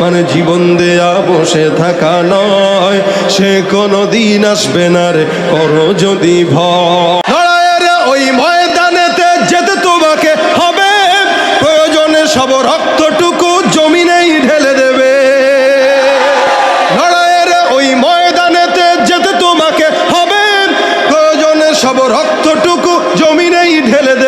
মানে জীবন দেয়া বসে থাকা নয়। সে কোনো দিন আসবে না রে করো যদি ভয়। ওই ময়দানেতে যেতে তোমাকে হবে। প্রয়োজনে সব রক্তটুকু জমিনেই ঢেলে দেবে। লড়াইয়ের ওই ময়দানেতে যেতে তোমাকে হবে। প্রয়োজনে সব রক্তটুকু জমিনেই ঢেলে দেবে।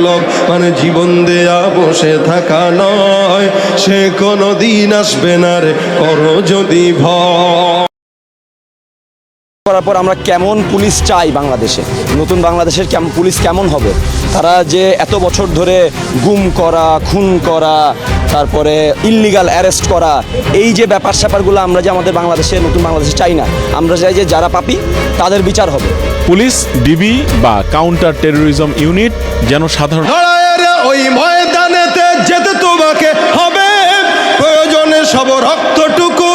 বিনিময় মানে জীবন দেয়া বসে থাকা নয়। সে কোনো দিন আসবে না রে, করো যদি ভয়। করার পর আমরা কেমন পুলিশ চাই বাংলাদেশে? নতুন বাংলাদেশের পুলিশ কেমন হবে? তারা যে এত বছর ধরে গুম করা, খুন করা তারপরে ইললিগাল অ্যারেস্ট করা এই যে ব্যাপার স্যাপারগুলো আমরা যে আমাদের বাংলাদেশে নতুন বাংলাদেশে চাই না আমরা চাই যে যারা পাপি তাদের বিচার হবে। পুলিশ ডিবি বা কাউন্টার টেরোরিজম ইউনিট যেন সাধারণ ওই ময়দানেতে যেতে তোমাকে হবে। প্রয়োজনে সব রক্তটুকু